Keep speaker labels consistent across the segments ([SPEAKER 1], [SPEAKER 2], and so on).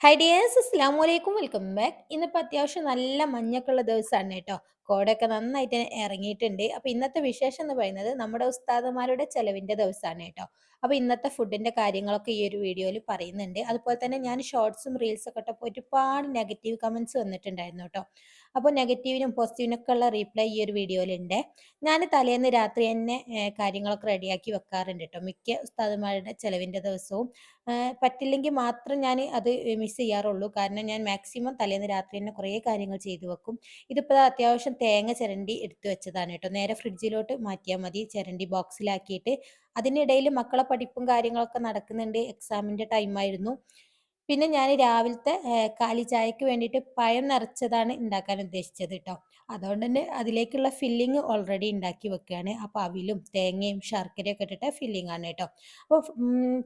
[SPEAKER 1] Hi dears അസ്സാം വലൈക്കും welcome back ഇന്നിപ്പോൾ അത്യാവശ്യം നല്ല മഞ്ഞൊക്കെയുള്ള ദിവസമാണ് കേട്ടോ. കോടയൊക്കെ നന്നായിട്ട് ഇറങ്ങിയിട്ടുണ്ട്. അപ്പോൾ ഇന്നത്തെ വിശേഷം എന്ന് പറയുന്നത് നമ്മുടെ ഉസ്താദന്മാരുടെ ചെലവിന്റെ ദിവസമാണ് കേട്ടോ. അപ്പോൾ ഇന്നത്തെ ഫുഡിന്റെ കാര്യങ്ങളൊക്കെ ഈ ഒരു വീഡിയോയിൽ പറയുന്നുണ്ട്. അതുപോലെ തന്നെ ഞാൻ ഷോർട്സും റീൽസൊക്കെ ഇട്ടപ്പോൾ ഒരുപാട് നെഗറ്റീവ് കമൻസ് വന്നിട്ടുണ്ടായിരുന്നു കേട്ടോ. അപ്പോൾ നെഗറ്റീവിനും പോസിറ്റീവിനും ഒക്കെ ഉള്ള റീപ്ലൈ ഈ ഒരു വീഡിയോയിലുണ്ട് ഞാൻ തലേന്ന് രാത്രി തന്നെ കാര്യങ്ങളൊക്കെ റെഡിയാക്കി വെക്കാറുണ്ട് കേട്ടോ മിക്ക ഉസ്താദുമാരുടെ ചിലവിന്റെ ദിവസവും. പറ്റില്ലെങ്കിൽ മാത്രം ഞാൻ അത് മിസ് ചെയ്യാറുള്ളൂ. കാരണം ഞാൻ മാക്സിമം തലേന്ന് രാത്രി തന്നെ കുറേ കാര്യങ്ങൾ ചെയ്തു വെക്കും. ഇതിപ്പോൾ അത്യാവശ്യം തേങ്ങ ചിരണ്ടി എടുത്തു വെച്ചതാണ് കേട്ടോ നേരെ ഫ്രിഡ്ജിലോട്ട് മാറ്റിയാൽ മതി. ചിരണ്ടി ബോക്സിലാക്കിയിട്ട് അതിനിടയിൽ മക്കളെ പഠിപ്പും കാര്യങ്ങളൊക്കെ നടക്കുന്നുണ്ട്. എക്സാമിന്റെ ടൈമായിരുന്നു പിന്നെ ഞാൻ രാവിലത്തെ കാലി ചായക്ക് വേണ്ടിയിട്ട് പഴം നിറച്ചതാണ് ഉണ്ടാക്കാൻ ഉദ്ദേശിച്ചത് കേട്ടോ അതുകൊണ്ട് തന്നെ അതിലേക്കുള്ള ഫില്ലിങ് ഓൾറെഡി ഉണ്ടാക്കി വെക്കുകയാണ്. അപ്പോൾ അവിലും തേങ്ങയും ശർക്കരയൊക്കെ ഇട്ടിട്ട് ഫില്ലിംഗ് ആണ് കേട്ടോ. അപ്പോൾ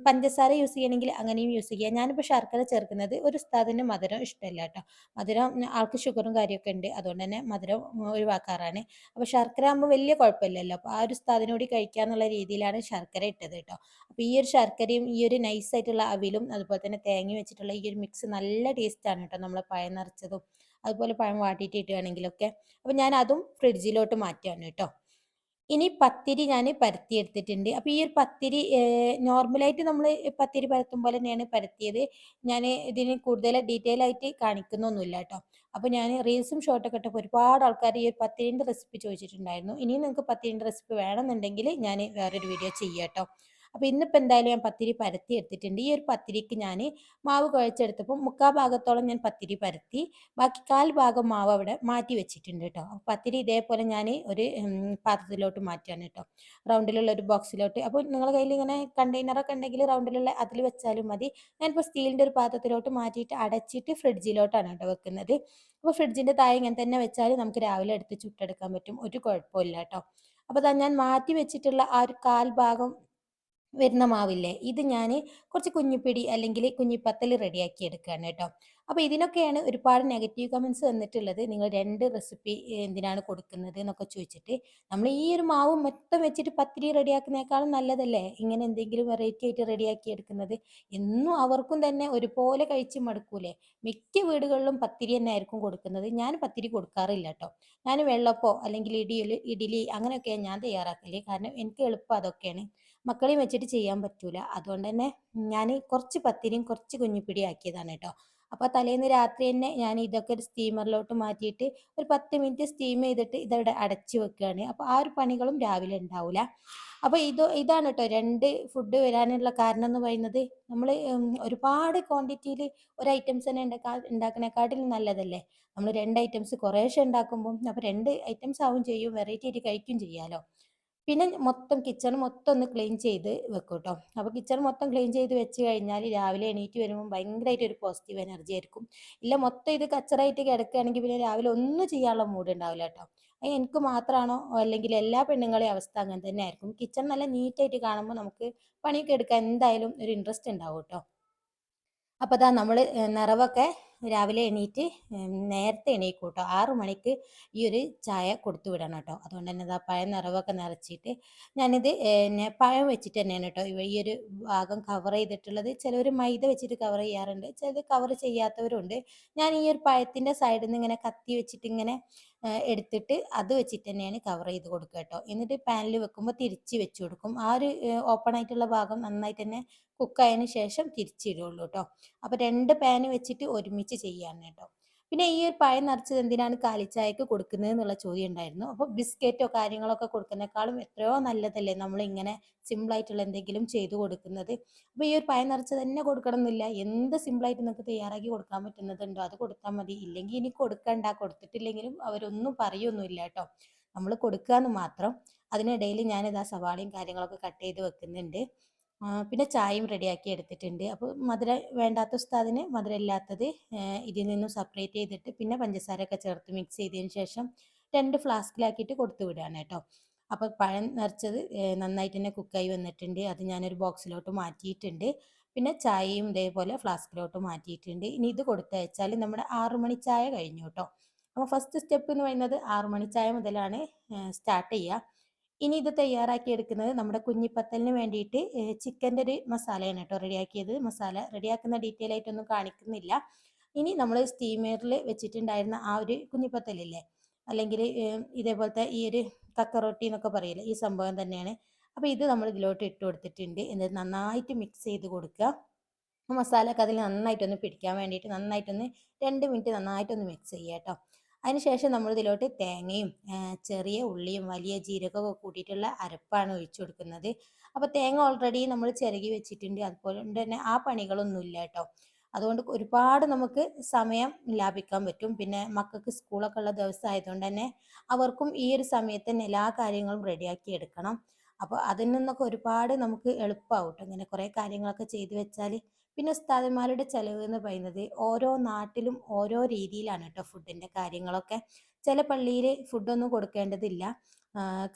[SPEAKER 1] പഞ്ചസാര യൂസ് ചെയ്യണമെങ്കിൽ അങ്ങനെയും യൂസ് ചെയ്യാം. ഞാനിപ്പോൾ ശർക്കര ചേർക്കുന്നത് ഒരു ഉസ്താദിന് മധുരം ഇഷ്ടമല്ല കേട്ടോ. മധുരം ആൾക്ക് ഷുഗറും കാര്യമൊക്കെ ഉണ്ട്. അതുകൊണ്ട് തന്നെ മധുരം ഒഴിവാക്കാറാണ്. അപ്പോൾ ശർക്കര ആകുമ്പോൾ വലിയ കുഴപ്പമില്ലല്ലോ. അപ്പോൾ ആ ഒരു ഉസ്താദിനോട് കഴിക്കാന്നുള്ള രീതിയിലാണ് ശർക്കര ഇട്ടത് കേട്ടോ. അപ്പോൾ ഈ ഒരു ശർക്കരയും ഈ ഒരു നൈസായിട്ടുള്ള അവിലും അതുപോലെ തന്നെ തേങ്ങയും വെച്ചിട്ടുള്ള ഈ ഒരു മിക്സ് നല്ല ടേസ്റ്റാണ് കേട്ടോ. നമ്മൾ പഴം നിറച്ചതും അതുപോലെ പഴം വാട്ടിയിട്ട് ഇട്ടുകയാണെങ്കിലൊക്കെ അപ്പോൾ ഞാൻ അതും ഫ്രിഡ്ജിലോട്ട് മാറ്റുകയാണ് കേട്ടോ. ഇനി പത്തിരി ഞാൻ പരത്തി എടുത്തിട്ടുണ്ട് അപ്പോൾ ഈ ഒരു പത്തിരി നോർമലായിട്ട് നമ്മൾ പത്തിരി പരത്തും പോലെ തന്നെയാണ് പരത്തിയത്. ഞാൻ ഇതിന് കൂടുതൽ ഡീറ്റെയിൽ ആയിട്ട് കാണിക്കുന്നൊന്നുമില്ല കേട്ടോ. അപ്പോൾ ഞാൻ റീൽസും ഷോർട്ടൊക്കെ ഇട്ടപ്പോൾ ഒരുപാട് ആൾക്കാർ ഈ ഒരു പത്തിരിന്റെ റെസിപ്പി ചോദിച്ചിട്ടുണ്ടായിരുന്നു. ഇനിയും നിങ്ങൾക്ക് പത്തിരിന്റെ റെസിപ്പി വേണമെന്നുണ്ടെങ്കിൽ ഞാൻ വേറൊരു വീഡിയോ ചെയ്യാം കേട്ടോ. അപ്പോൾ ഇന്നിപ്പോൾ എന്തായാലും ഞാൻ പത്തിരി പരത്തി എടുത്തിട്ടുണ്ട്. ഈ ഒരു പത്തിരിക്ക് ഞാൻ മാവ് കുഴച്ചെടുത്തപ്പോൾ മുക്കാൽ ഭാഗത്തോളം ഞാൻ പത്തിരി പരത്തി ബാക്കി കാൽ ഭാഗം മാവ് അവിടെ മാറ്റി വെച്ചിട്ടുണ്ട് കേട്ടോ പത്തിരി ഇതേപോലെ ഞാൻ ഒരു പാത്രത്തിലോട്ട് മാറ്റുകയാണ് കേട്ടോ റൗണ്ടിലുള്ള ഒരു ബോക്സിലോട്ട്. അപ്പോൾ നിങ്ങളുടെ കയ്യിൽ ഇങ്ങനെ കണ്ടെയ്നറൊക്കെ ഉണ്ടെങ്കിൽ റൗണ്ടിലുള്ള അതിൽ വെച്ചാലും മതി. ഞാനിപ്പോൾ സ്റ്റീലിന്റെ ഒരു പാത്രത്തിലോട്ട് മാറ്റിയിട്ട് അടച്ചിട്ട് ഫ്രിഡ്ജിലോട്ടാണ് കേട്ടോ വെക്കുന്നത്. അപ്പോൾ ഫ്രിഡ്ജിന്റെ താഴെ ഇങ്ങനെ തന്നെ വെച്ചാൽ നമുക്ക് രാവിലെ എടുത്ത് ചുട്ടെടുക്കാൻ പറ്റും. ഒരു കുഴപ്പമില്ല കേട്ടോ അപ്പോൾ ഞാൻ മാറ്റി വെച്ചിട്ടുള്ള ആ ഒരു കാൽ ഭാഗം വരുന്ന മാവില്ലേ? ഇത് ഞാൻ കുറച്ച് കുഞ്ഞിപ്പിടി അല്ലെങ്കിൽ കുഞ്ഞിപ്പത്തൽ റെഡിയാക്കി എടുക്കുകയാണ് കേട്ടോ. അപ്പോൾ ഇതിനൊക്കെയാണ് ഒരുപാട് നെഗറ്റീവ് കമൻസ് വന്നിട്ടുള്ളത്. നിങ്ങൾ രണ്ട് റെസിപ്പി എന്തിനാണ് കൊടുക്കുന്നത് എന്നൊക്കെ ചോദിച്ചിട്ട് നമ്മൾ ഈ ഒരു മാവ് മൊത്തം വെച്ചിട്ട് പത്തിരി റെഡിയാക്കുന്നേക്കാളും നല്ലതല്ലേ? ഇങ്ങനെ എന്തെങ്കിലും വെറൈറ്റി ആയിട്ട് റെഡിയാക്കി എടുക്കുന്നത് എന്നും അവർക്കും തന്നെ ഒരുപോലെ കഴിച്ച് മടുക്കൂലേ? മിക്ക വീടുകളിലും പത്തിരി തന്നെ ആയിരിക്കും കൊടുക്കുന്നത്. ഞാൻ പത്തിരി കൊടുക്കാറില്ല കേട്ടോ. ഞാൻ വെള്ളപ്പോ അല്ലെങ്കിൽ ഇടിയിൽ ഇഡലി അങ്ങനെയൊക്കെയാണ് ഞാൻ തയ്യാറാക്കൽ. കാരണം എനിക്ക് എളുപ്പം അതൊക്കെയാണ്. മക്കളെയും വെച്ചിട്ട് ചെയ്യാൻ പറ്റൂല. അതുകൊണ്ട് തന്നെ ഞാൻ കുറച്ച് പത്തിരിയും കുറച്ച് കുഞ്ഞിപ്പിടി ആക്കിയതാണ് കേട്ടോ. അപ്പോൾ തലേന്ന് രാത്രി തന്നെ ഞാൻ ഇതൊക്കെ ഒരു സ്റ്റീമറിലോട്ട് മാറ്റിയിട്ട് ഒരു പത്ത് മിനിറ്റ് സ്റ്റീം ചെയ്തിട്ട് ഇതവിടെ അടച്ച് വെക്കുകയാണ് അപ്പോൾ ആ ഒരു പണികളും രാവിലെ ഉണ്ടാവില്ല അപ്പോൾ ഇത് ഇതാണ് കേട്ടോ രണ്ട് ഫുഡ് വരാനുള്ള കാരണം എന്ന് പറയുന്നത്. നമ്മൾ ഒരുപാട് ക്വാണ്ടിറ്റിയിൽ ഒരു ഐറ്റംസ് തന്നെ ഉണ്ടാക്കാ നല്ലതല്ലേ? നമ്മൾ രണ്ട് ഐറ്റംസ് കുറേശ്ശെ ഉണ്ടാക്കുമ്പോൾ അപ്പോൾ രണ്ട് ഐറ്റംസ് ആവും ചെയ്യും വെറൈറ്റി ആയിട്ട് കഴിക്കും ചെയ്യാമല്ലോ പിന്നെ മൊത്തം കിച്ചൺ മൊത്തം ഒന്ന് ക്ലീൻ ചെയ്ത് വെക്കും കേട്ടോ അപ്പോൾ കിച്ചൺ മൊത്തം ക്ലീൻ ചെയ്ത് വെച്ച് കഴിഞ്ഞാൽ രാവിലെ എണീറ്റ് വരുമ്പോൾ ഭയങ്കരമായിട്ട് ഒരു പോസിറ്റീവ് എനർജി ആയിരിക്കും. ഇല്ല മൊത്തം ഇത് കച്ചറായിട്ട് കിടക്കുകയാണെങ്കിൽ പിന്നെ രാവിലെ ഒന്നും ചെയ്യാനുള്ള മൂഡ് ഉണ്ടാവില്ല കേട്ടോ എനിക്ക് മാത്രമാണോ അല്ലെങ്കിൽ എല്ലാ പെണ്ണുങ്ങളെയും അവസ്ഥ അങ്ങനെ തന്നെ ആയിരിക്കും. കിച്ചൺ നല്ല നീറ്റായിട്ട് കാണുമ്പോൾ നമുക്ക് പണിയൊക്കെ എടുക്കാൻ എന്തായാലും ഒരു ഇൻട്രസ്റ്റ് ഉണ്ടാവും കേട്ടോ അപ്പോൾ അതാ നമ്മൾ നിറവൊക്കെ രാവിലെ എണീറ്റ് നേരത്തെ എണീക്കും കേട്ടോ ആറ് മണിക്ക് ഈ ഒരു ചായ കൊടുത്തു വിടണം കേട്ടോ അതുകൊണ്ട് തന്നെ ഇതാ പഴം നിറവൊക്കെ നിറച്ചിട്ട് ഞാനിത് പിന്നെ പഴം വെച്ചിട്ട് തന്നെയാണ് കേട്ടോ ഈ ഒരു ഭാഗം കവർ ചെയ്തിട്ടുള്ളത്. ചിലവർ മൈദ വെച്ചിട്ട് കവർ ചെയ്യാറുണ്ട്. ചിലത് കവർ ചെയ്യാത്തവരുണ്ട്. ഞാൻ ഈ ഒരു പഴത്തിന്റെ സൈഡിൽ നിന്ന് ഇങ്ങനെ കത്തി വെച്ചിട്ട് ഇങ്ങനെ എടുത്തിട്ട് അത് വെച്ചിട്ട് തന്നെയാണ് കവർ ചെയ്ത് കൊടുക്കുക കേട്ടോ. എന്നിട്ട് പാനിൽ വെക്കുമ്പോൾ തിരിച്ച് വെച്ച് കൊടുക്കും. ആ ഒരു ഓപ്പൺ ആയിട്ടുള്ള ഭാഗം നന്നായിട്ട് തന്നെ കുക്കായതിന് ശേഷം തിരിച്ചിടുള്ളൂ കേട്ടോ. അപ്പോൾ രണ്ട് പാന് വെച്ചിട്ട് ഒരുമിച്ച് ചെയ്യാണ് കേട്ടോ. പിന്നെ ഈ ഒരു പഴം നിറച്ചത് എന്തിനാണ് കാലിച്ചായക്ക് കൊടുക്കുന്നത് എന്നുള്ള ചോദ്യം ഉണ്ടായിരുന്നു. അപ്പോൾ ബിസ്ക്കറ്റോ കാര്യങ്ങളൊക്കെ കൊടുക്കുന്നേക്കാളും എത്രയോ നല്ലതല്ലേ നമ്മൾ ഇങ്ങനെ സിമ്പിൾ ആയിട്ടുള്ള എന്തെങ്കിലും ചെയ്തു കൊടുക്കുന്നത്. അപ്പോൾ ഈ ഒരു പഴം നിറച്ച് തന്നെ കൊടുക്കണം എന്നില്ല എന്ത് സിമ്പിളായിട്ട് നിങ്ങൾക്ക് തയ്യാറാക്കി കൊടുക്കാൻ പറ്റുന്നതുണ്ടോ അത് കൊടുത്താൽ മതി. ഇല്ലെങ്കിൽ ഇനി കൊടുക്കണ്ട കൊടുത്തിട്ടില്ലെങ്കിലും അവരൊന്നും പറയൊന്നുമില്ല കേട്ടോ. നമ്മൾ കൊടുക്കുക എന്ന് മാത്രം. അതിനിടയിൽ ഞാനിതാ സവാളയും കാര്യങ്ങളൊക്കെ കട്ട് ചെയ്ത് വെക്കുന്നുണ്ട്. പിന്നെ ചായയും റെഡിയാക്കി എടുത്തിട്ടുണ്ട്. അപ്പോൾ മധുര വേണ്ടാത്ത ഉസ്താദിന് മധുരം ഇല്ലാത്തത് ഇതിൽ നിന്നും സെപ്പറേറ്റ് ചെയ്തിട്ട് പിന്നെ പഞ്ചസാരയൊക്കെ ചേർത്ത് മിക്സ് ചെയ്തതിന് ശേഷം രണ്ട് ഫ്ലാസ്കിലാക്കിയിട്ട് കൊടുത്തു വിടുകയാണ് കേട്ടോ. അപ്പോൾ പഴം നിറച്ചത് നന്നായിട്ട് തന്നെ കുക്കായി വന്നിട്ടുണ്ട്. അത് ഞാനൊരു ബോക്സിലോട്ട് മാറ്റിയിട്ടുണ്ട്. പിന്നെ ചായയും ഇതേപോലെ ഫ്ലാസ്കിലോട്ട് മാറ്റിയിട്ടുണ്ട്. ഇനി ഇത് കൊടുത്തയച്ചാൽ നമ്മുടെ ആറു മണി ചായ കഴിഞ്ഞു കേട്ടോ. അപ്പോൾ ഫസ്റ്റ് സ്റ്റെപ്പ് എന്ന് പറയുന്നത് ആറു മണി ചായ മുതലാണ് സ്റ്റാർട്ട് ചെയ്യുക. ഇനി ഇത് തയ്യാറാക്കി എടുക്കുന്നത് നമ്മുടെ കുഞ്ഞിപ്പത്തലിന് വേണ്ടിയിട്ട് ചിക്കന്റെ ഒരു മസാലയാണ് കേട്ടോ റെഡിയാക്കിയത്. മസാല റെഡിയാക്കുന്ന ഡീറ്റെയിൽ ആയിട്ടൊന്നും കാണിക്കുന്നില്ല. ഇനി നമ്മൾ സ്റ്റീമറിൽ വെച്ചിട്ടുണ്ടായിരുന്ന ആ ഒരു കുഞ്ഞിപ്പത്തലില്ലേ? അല്ലെങ്കിൽ ഇതേപോലത്തെ ഈ ഒരു കക്കറൊട്ടി എന്നൊക്കെ പറയില്ല? ഈ സംഭവം തന്നെയാണ്. അപ്പോൾ ഇത് നമ്മൾ ഇതിലോട്ട് ഇട്ട് കൊടുത്തിട്ടുണ്ട്. എന്നിട്ട് നന്നായിട്ട് മിക്സ് ചെയ്ത് കൊടുക്കുക. മസാലയൊക്കെ അതിൽ നന്നായിട്ടൊന്ന് പിടിക്കാൻ വേണ്ടിയിട്ട് നന്നായിട്ടൊന്ന് രണ്ട് മിനിറ്റ് നന്നായിട്ടൊന്ന് മിക്സ് ചെയ്യുക കേട്ടോ. അതിനുശേഷം നമ്മൾ ഇതിലോട്ട് തേങ്ങയും ചെറിയ ഉള്ളിയും വലിയ ജീരകമൊക്കെ കൂട്ടിയിട്ടുള്ള അരപ്പാണ് ഒഴിച്ചു കൊടുക്കുന്നത്. അപ്പോൾ തേങ്ങ ഓൾറെഡി നമ്മൾ ചിരകി വെച്ചിട്ടുണ്ട്. അതുപോലെ തന്നെ ആ പണികളൊന്നുമില്ല കേട്ടോ. അതുകൊണ്ട് ഒരുപാട് നമുക്ക് സമയം ലാഭിക്കാൻ പറ്റും. പിന്നെ മക്കൾക്ക് സ്കൂളൊക്കെ ഉള്ള ദിവസം ആയതുകൊണ്ട് തന്നെ അവർക്കും ഈ ഒരു സമയത്ത് തന്നെ എല്ലാ കാര്യങ്ങളും റെഡിയാക്കി എടുക്കണം. അപ്പോൾ അതിൽ നിന്നൊക്കെ ഒരുപാട് നമുക്ക് എളുപ്പമാവും ഇങ്ങനെ കുറേ കാര്യങ്ങളൊക്കെ ചെയ്തു വെച്ചാൽ പിന്നെ ഉസ്താദന്മാരുടെ ചെലവ് എന്ന് പറയുന്നത് ഓരോ നാട്ടിലും ഓരോ രീതിയിലാണ് കേട്ടോ ഫുഡിന്റെ കാര്യങ്ങളൊക്കെ. ചില പള്ളിയിൽ ഫുഡൊന്നും കൊടുക്കേണ്ടതില്ല.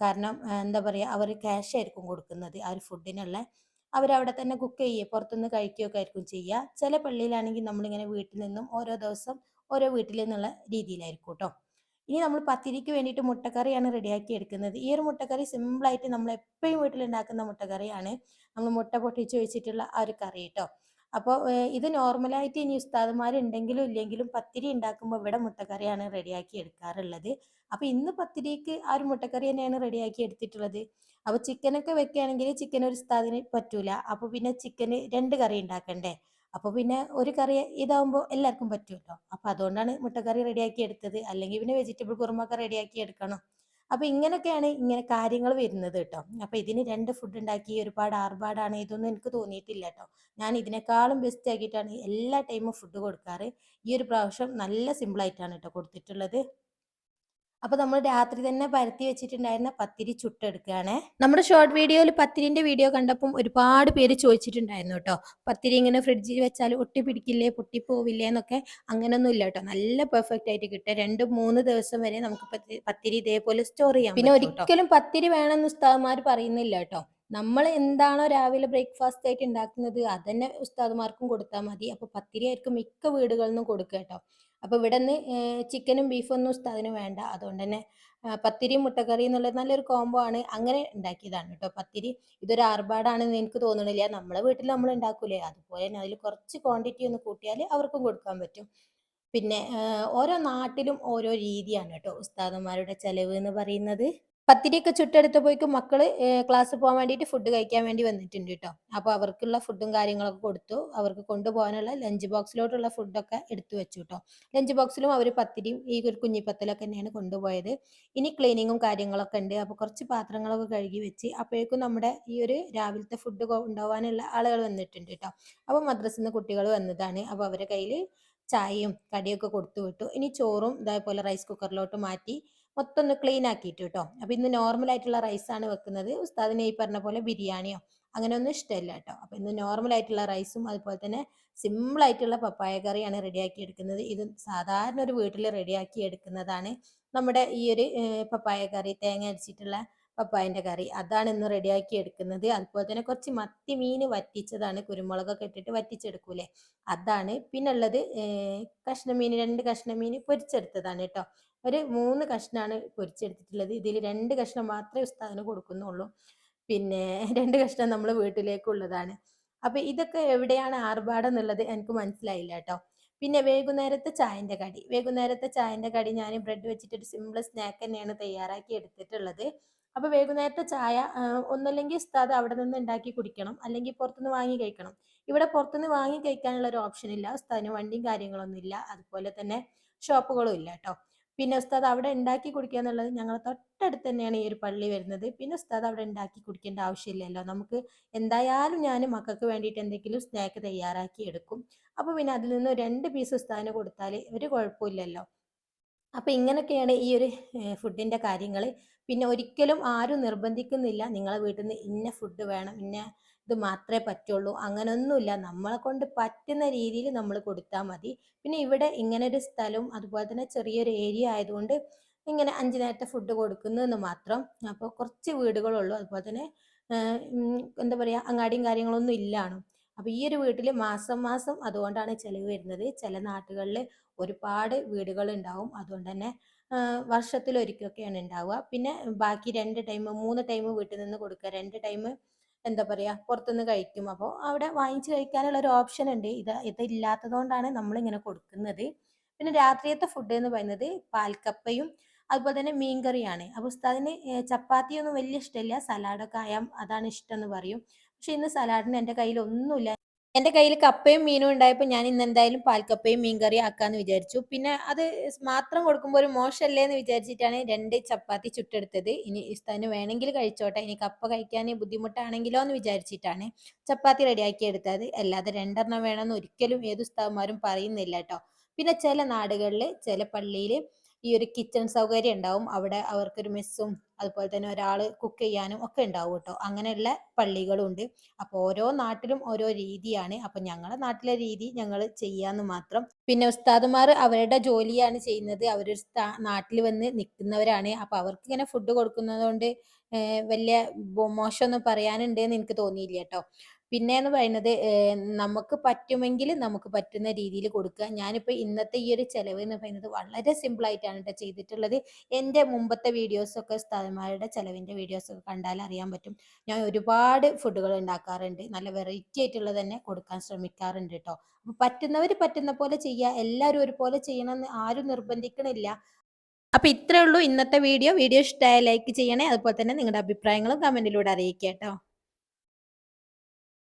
[SPEAKER 1] കാരണം എന്താ പറയുക അവർ ക്യാഷ് ആയിരിക്കും കൊടുക്കുന്നത്. ആ ഒരു ഫുഡിനുള്ള അവരവിടെ തന്നെ കുക്ക് ചെയ്യുക പുറത്തുനിന്ന് കഴിക്കുകയൊക്കെ ആയിരിക്കും ചെയ്യുക. ചില പള്ളിയിലാണെങ്കിൽ നമ്മളിങ്ങനെ വീട്ടിൽ നിന്നും ഓരോ ദിവസം ഓരോ വീട്ടിൽ നിന്നുള്ള രീതിയിലായിരിക്കും കേട്ടോ ഇനി നമ്മൾ പത്തിരിക്ക് വേണ്ടിയിട്ട് മുട്ടക്കറിയാണ് റെഡിയാക്കി എടുക്കുന്നത്. ഈ ഒരു മുട്ടക്കറി സിമ്പിളായിട്ട് നമ്മൾ എപ്പോഴും വീട്ടിലുണ്ടാക്കുന്ന മുട്ടക്കറിയാണ്. നമ്മൾ മുട്ട പൊട്ടിച്ച് വെച്ചിട്ടുള്ള ആ ഒരു കറി കേട്ടോ അപ്പോൾ ഇത് നോർമലായിട്ട് ഇനി ഉസ്താദുമാരുണ്ടെങ്കിലും ഇല്ലെങ്കിലും പത്തിരി ഉണ്ടാക്കുമ്പോൾ ഇവിടെ മുട്ടക്കറിയാണ് റെഡിയാക്കി എടുക്കാറുള്ളത്. അപ്പോൾ ഇന്ന് പത്തിരിക്ക് ആ ഒരു മുട്ടക്കറി തന്നെയാണ് റെഡിയാക്കി എടുത്തിട്ടുള്ളത്. അപ്പോൾ ചിക്കനൊക്കെ വെക്കുകയാണെങ്കിൽ ചിക്കൻ ഒരു ഉസ്താദിന് പറ്റൂല. അപ്പോൾ പിന്നെ ചിക്കന് രണ്ട് കറി ഉണ്ടാക്കണ്ടേ? അപ്പോൾ പിന്നെ ഒരു കറി ഇതാവുമ്പോൾ എല്ലാവർക്കും പറ്റുമല്ലോ അപ്പോൾ അതുകൊണ്ടാണ് മുട്ടക്കറി റെഡിയാക്കി എടുത്തത്. അല്ലെങ്കിൽ പിന്നെ വെജിറ്റബിൾ കുറുമൊക്കെ റെഡിയാക്കി എടുക്കണം. അപ്പോൾ ഇങ്ങനെയൊക്കെയാണ് ഇങ്ങനെ കാര്യങ്ങൾ വരുന്നത് കേട്ടോ. അപ്പോൾ ഇതിന് രണ്ട് ഫുഡ് ഉണ്ടാക്കി ഒരുപാട് ആർഭാടാണ് ഇതൊന്നും എനിക്ക് തോന്നിയിട്ടില്ല കേട്ടോ. ഞാൻ ഇതിനേക്കാളും ബെസ്റ്റ് ആക്കിയിട്ടാണ് എല്ലാ ടൈമും ഫുഡ് കൊടുക്കാറ്. ഈ ഒരു പ്രാവശ്യം നല്ല സിമ്പിൾ ആയിട്ടാണ് കേട്ടോ കൊടുത്തിട്ടുള്ളത്. അപ്പൊ നമ്മൾ രാത്രി തന്നെ പരത്തി വെച്ചിട്ടുണ്ടായിരുന്ന പത്തിരി ചുട്ടെടുക്കുകയാണ്. നമ്മുടെ ഷോർട്ട് വീഡിയോയിൽ പത്തിരിന്റെ വീഡിയോ കണ്ടപ്പം ഒരുപാട് പേര് ചോദിച്ചിട്ടുണ്ടായിരുന്നു കേട്ടോ. പത്തിരി ഇങ്ങനെ ഫ്രിഡ്ജിൽ വെച്ചാൽ ഒട്ടി പിടിക്കില്ലേ പൊട്ടിപ്പോവില്ലേ എന്നൊക്കെ. അങ്ങനെയൊന്നും ഇല്ല കേട്ടോ. നല്ല പെർഫെക്റ്റ് ആയിട്ട് കിട്ടുക രണ്ട് മൂന്ന് ദിവസം വരെ നമുക്ക് പത്തിരി ഇതേപോലെ സ്റ്റോർ ചെയ്യാം പിന്നെ ഒരിക്കലും പത്തിരി വേണമെന്ന് ഉസ്താദ്മാർ പറയുന്നില്ല കേട്ടോ. നമ്മൾ എന്താണോ രാവിലെ ബ്രേക്ക്ഫാസ്റ്റ് ആയിട്ട് ഉണ്ടാക്കുന്നത് അതന്നെ ഉസ്താദ്മാർക്കും കൊടുത്താൽ മതി. അപ്പോൾ പത്തിരി ആയിരിക്കും മിക്ക വീടുകളിൽ നിന്നും കൊടുക്കുക കേട്ടോ. അപ്പോൾ ഇവിടെ നിന്ന് ചിക്കനും ബീഫൊന്നും ഉസ്താദിന് വേണ്ട. അതുകൊണ്ട് തന്നെ പത്തിരി മുട്ടക്കറി എന്നുള്ളത് നല്ലൊരു കോംബോ ആണ്. അങ്ങനെ ഉണ്ടാക്കിയതാണ് കേട്ടോ പത്തിരി. ഇതൊരു ആർഭാടാണെന്ന് എനിക്ക് തോന്നണില്ല. നമ്മളെ വീട്ടിൽ നമ്മൾ ഉണ്ടാക്കൂലേ. അതുപോലെ തന്നെ അതിൽ കുറച്ച് ക്വാണ്ടിറ്റി ഒന്ന് കൂട്ടിയാൽ അവർക്കും കൊടുക്കാൻ പറ്റും. പിന്നെ ഓരോ നാട്ടിലും ഓരോ രീതിയാണ് കേട്ടോ ഉസ്താദന്മാരുടെ ചെലവ് എന്ന് പറയുന്നത്. പത്തിരിയൊക്കെ ചുട്ടെടുത്തപ്പോഴേക്കും മക്കൾ ക്ലാസ് പോകാൻ വേണ്ടിട്ട് ഫുഡ് കഴിക്കാൻ വേണ്ടി വന്നിട്ടുണ്ട് കേട്ടോ അപ്പോൾ അവർക്കുള്ള ഫുഡും കാര്യങ്ങളൊക്കെ കൊടുത്തു. അവർക്ക് കൊണ്ടുപോകാനുള്ള ലഞ്ച് ബോക്സിലോട്ടുള്ള ഫുഡൊക്കെ എടുത്തു വെച്ചു കേട്ടോ ലഞ്ച് ബോക്സിലും അവർ പത്തിരിയും ഈ ഒരു കുഞ്ഞിപ്പത്തലൊക്കെ തന്നെയാണ് കൊണ്ടുപോയത്. ഇനി ക്ലീനിങ്ങും കാര്യങ്ങളൊക്കെ ഉണ്ട്. അപ്പോൾ കുറച്ച് പാത്രങ്ങളൊക്കെ കഴുകി വെച്ച് അപ്പോഴേക്കും നമ്മുടെ ഈ ഒരു രാവിലത്തെ ഫുഡ് കൊണ്ടുപോകാനുള്ള ആളുകൾ വന്നിട്ടുണ്ട് കേട്ടോ അപ്പോൾ മദ്രസിൽ നിന്ന് കുട്ടികൾ വന്നതാണ്. അപ്പോൾ അവരുടെ കയ്യിൽ ചായയും കടിയൊക്കെ കൊടുത്തു വിട്ടു. ഇനി ചോറും ഇതേപോലെ റൈസ് കുക്കറിലോട്ട് മാറ്റി മൊത്തം ഒന്ന് ക്ലീൻ ആക്കിയിട്ട് കേട്ടോ അപ്പൊ ഇന്ന് നോർമൽ ആയിട്ടുള്ള റൈസാണ് വെക്കുന്നത്. ഉസ്താദിനെ ഈ പറഞ്ഞ പോലെ ബിരിയാണിയോ? അങ്ങനെ ഒന്നും ഇഷ്ടമല്ല കേട്ടോ അപ്പൊ ഇന്ന് നോർമൽ ആയിട്ടുള്ള റൈസും അതുപോലെ തന്നെ സിമ്പിൾ ആയിട്ടുള്ള പപ്പായ കറിയാണ് റെഡിയാക്കി എടുക്കുന്നത്. ഇത് സാധാരണ ഒരു വീട്ടിൽ റെഡിയാക്കി എടുക്കുന്നതാണ് നമ്മുടെ ഈ ഒരു പപ്പായ കറി തേങ്ങ അടിച്ചിട്ടുള്ള പപ്പായന്റെ കറി. അതാണ് ഇന്ന് റെഡിയാക്കി എടുക്കുന്നത്. അതുപോലെ തന്നെ കുറച്ച് മത്തി മീൻ വറ്റിച്ചതാണ്. കുരുമുളകൊക്കെ ഇട്ടിട്ട് വറ്റിച്ചെടുക്കൂലേ അതാണ്. പിന്നെ ഉള്ളത് കഷ്ണമീൻ രണ്ട് കഷ്ണമീൻ പൊരിച്ചെടുത്തതാണ് കേട്ടോ ഒരു മൂന്ന് കഷ്ണമാണ് പൊരിച്ചെടുത്തിട്ടുള്ളത്. ഇതിൽ രണ്ട് കഷ്ണം മാത്രമേ ഉസ്താദിന് കൊടുക്കുന്നുള്ളൂ. പിന്നെ രണ്ട് കഷ്ണം നമ്മൾ വീട്ടിലേക്കുള്ളതാണ്. അപ്പൊ ഇതൊക്കെ എവിടെയാണ് ആർഭാടം എന്നുള്ളത് എനിക്ക് മനസ്സിലായില്ല കേട്ടോ. പിന്നെ വൈകുന്നേരത്തെ ചായന്റെ കടി. വൈകുന്നേരത്തെ ചായന്റെ കടി ഞാൻ ബ്രെഡ് വെച്ചിട്ട് ഒരു സിമ്പിൾ സ്നാക്ക് തന്നെയാണ് തയ്യാറാക്കി എടുത്തിട്ടുള്ളത്. അപ്പൊ വൈകുന്നേരത്തെ ചായ ഒന്നല്ലെങ്കിൽ ഉസ്താദ് അവിടെ നിന്ന് ഉണ്ടാക്കി കുടിക്കണം. അല്ലെങ്കിൽ പുറത്തുനിന്ന് വാങ്ങി കഴിക്കണം. ഇവിടെ പുറത്തുനിന്ന് വാങ്ങി കഴിക്കാനുള്ള ഒരു ഓപ്ഷൻ ഇല്ല ഉസ്താദിന് വണ്ടിയും കാര്യങ്ങളൊന്നും ഇല്ല. അതുപോലെ തന്നെ ഷോപ്പുകളും ഇല്ല കേട്ടോ. പിന്നെ ഉസ്താദ് അവിടെ ഉണ്ടാക്കി കുടിക്കുക എന്നുള്ളത് ഞങ്ങൾ തൊട്ടടുത്ത് തന്നെയാണ് ഈ ഒരു പള്ളി വരുന്നത്. പിന്നെ ഉസ്താദ് അവിടെ ഉണ്ടാക്കി കുടിക്കേണ്ട ആവശ്യമില്ലല്ലോ. നമുക്ക് എന്തായാലും ഞാൻ മക്കൾക്ക് വേണ്ടിയിട്ട് എന്തെങ്കിലും സ്നാക്ക് തയ്യാറാക്കി എടുക്കും. അപ്പോൾ പിന്നെ അതിൽ നിന്ന് രണ്ട് പീസ് ഉസ്താദിന് കൊടുത്താൽ ഒരു കുഴപ്പമില്ലല്ലോ. അപ്പോൾ ഇങ്ങനെയൊക്കെയാണ് ഈ ഒരു ഫുഡിന്റെ കാര്യങ്ങൾ പിന്നെ ഒരിക്കലും ആരും നിർബന്ധിക്കുന്നില്ല. നിങ്ങളെ വീട്ടിൽ നിന്ന് ഇന്ന ഫുഡ് വേണം ഇന്ന ഇത് മാത്രമേ പറ്റുള്ളൂ. അങ്ങനൊന്നുമില്ല. നമ്മളെ കൊണ്ട് പറ്റുന്ന രീതിയിൽ നമ്മൾ കൊടുത്താൽ മതി. പിന്നെ ഇവിടെ ഇങ്ങനെ ഒരു സ്ഥലവും അതുപോലെ തന്നെ ചെറിയൊരു ഏരിയ ആയതുകൊണ്ട് ഇങ്ങനെ അഞ്ച് നേരത്തെ ഫുഡ് കൊടുക്കുന്നു എന്ന് മാത്രം. അപ്പോൾ കുറച്ച് വീടുകളുള്ളൂ. അതുപോലെ തന്നെ എന്താ പറയുക അങ്ങാടിയും കാര്യങ്ങളൊന്നും ഇല്ലാണ്. അപ്പോൾ ഈ ഒരു വീട്ടിൽ മാസം മാസം അതുകൊണ്ടാണ് ചിലവ് വരുന്നത്. ചില നാട്ടുകളിൽ ഒരുപാട് വീടുകൾ ഉണ്ടാവും. അതുകൊണ്ട് തന്നെ വർഷത്തിൽ വർഷത്തിലൊരിക്കലൊക്കെയാണ് ഉണ്ടാവുക. പിന്നെ ബാക്കി രണ്ട് ടൈം മൂന്ന് ടൈം വീട്ടിൽ നിന്ന് കൊടുക്കുക. രണ്ട് ടൈം എന്താ പറയുക പുറത്തുനിന്ന് കഴിക്കും. അപ്പോൾ അവിടെ വാങ്ങിച്ച് കഴിക്കാനുള്ള ഒരു ഓപ്ഷൻ ഉണ്ട്. ഇത് ഇത് ഇങ്ങനെ നമ്മളിങ്ങനെ കൊടുക്കുന്നത്. പിന്നെ രാത്രിയത്തെ ഫുഡ് എന്ന് പറയുന്നത് പാൽക്കപ്പയും അതുപോലെ തന്നെ മീൻകറിയാണ്. അപ്പോൾ ഉസ്താദിന് ചപ്പാത്തിയൊന്നും വലിയ ഇഷ്ടമില്ല. സലാഡൊക്കെ ആയാൽ അതാണ് ഇഷ്ടം എന്ന് പറയും. പക്ഷെ ഇന്ന് സലാഡിന് എന്റെ കയ്യിൽ ഒന്നുമില്ല. എന്റെ കയ്യിൽ കപ്പയും മീനും ഉണ്ടായപ്പോൾ ഞാൻ ഇന്ന് എന്തായാലും പാൽക്കപ്പയും മീൻ കറി ആക്കാന്ന് വിചാരിച്ചു. പിന്നെ അത് മാത്രം കൊടുക്കുമ്പോൾ ഒരു മോശമല്ലേ എന്ന് വിചാരിച്ചിട്ടാണ് രണ്ട് ചപ്പാത്തി ചുട്ടെടുത്തത്. ഇനി ഇസ്താന് വേണമെങ്കിൽ കഴിച്ചോട്ടെ. ഇനി കപ്പ കഴിക്കാൻ ബുദ്ധിമുട്ടാണെങ്കിലോ എന്ന് വിചാരിച്ചിട്ടാണ് ചപ്പാത്തി റെഡിയാക്കി എടുത്തത്. അല്ലാതെ രണ്ടെണ്ണം വേണമെന്ന് ഒരിക്കലും ഏത് ഉസ്താവന്മാരും പറയുന്നില്ല കേട്ടോ. പിന്നെ ചില നാടുകളിൽ ചില പള്ളിയിൽ ഈ ഒരു കിച്ചൺ സൗകര്യം ഉണ്ടാവും. അവിടെ അവർക്കൊരു മെസ്സും അതുപോലെ തന്നെ ഒരാൾ കുക്ക് ചെയ്യാനും ഒക്കെ ഉണ്ടാവും കേട്ടോ. അങ്ങനെയുള്ള പള്ളികളും ഉണ്ട് അപ്പോൾ ഓരോ നാട്ടിലും ഓരോ രീതിയാണ്. അപ്പം ഞങ്ങളുടെ നാട്ടിലെ രീതി ഞങ്ങൾ ചെയ്യാന്ന് മാത്രം. പിന്നെ ഉസ്താദുമാർ അവരുടെ ജോലിയാണ് ചെയ്യുന്നത്. അവരൊരു നാട്ടിൽ വന്ന് നിൽക്കുന്നവരാണ്. അപ്പോൾ അവർക്ക് ഇങ്ങനെ ഫുഡ് കൊടുക്കുന്നത് കൊണ്ട് വലിയ മോശമൊന്നും പറയാനുണ്ട് എന്ന് എനിക്ക് തോന്നിയില്ല കേട്ടോ. പിന്നെ എന്ന് പറയുന്നത് നമുക്ക് പറ്റുമെങ്കിൽ നമുക്ക് പറ്റുന്ന രീതിയിൽ കൊടുക്കുക. ഞാനിപ്പോൾ ഇന്നത്തെ ഈ ഒരു ചിലവ് എന്ന് പറയുന്നത് വളരെ സിമ്പിൾ ആയിട്ടാണ് കേട്ടോ ചെയ്തിട്ടുള്ളത്. എന്റെ മുമ്പത്തെ വീഡിയോസൊക്കെ സ്ഥലമാരുടെ ചിലവിന്റെ വീഡിയോസൊക്കെ കണ്ടാൽ അറിയാൻ പറ്റും. ഞാൻ ഒരുപാട് ഫുഡുകൾ ഉണ്ടാക്കാറുണ്ട്. നല്ല വെറൈറ്റി ആയിട്ടുള്ളത് തന്നെ കൊടുക്കാൻ ശ്രമിക്കാറുണ്ട് കേട്ടോ അപ്പോൾ പറ്റുന്നവർ പറ്റുന്ന പോലെ ചെയ്യുക എല്ലാവരും ഒരുപോലെ ചെയ്യണമെന്ന് ആരും നിർബന്ധിക്കണില്ല. അപ്പോൾ ഇത്രയേ ഉള്ളൂ ഇന്നത്തെ വീഡിയോ. വീഡിയോ ഇഷ്ടമായ ലൈക്ക് ചെയ്യണേ. അതുപോലെ തന്നെ നിങ്ങളുടെ അഭിപ്രായങ്ങളും കമന്റിലൂടെ അറിയിക്കുക കേട്ടോ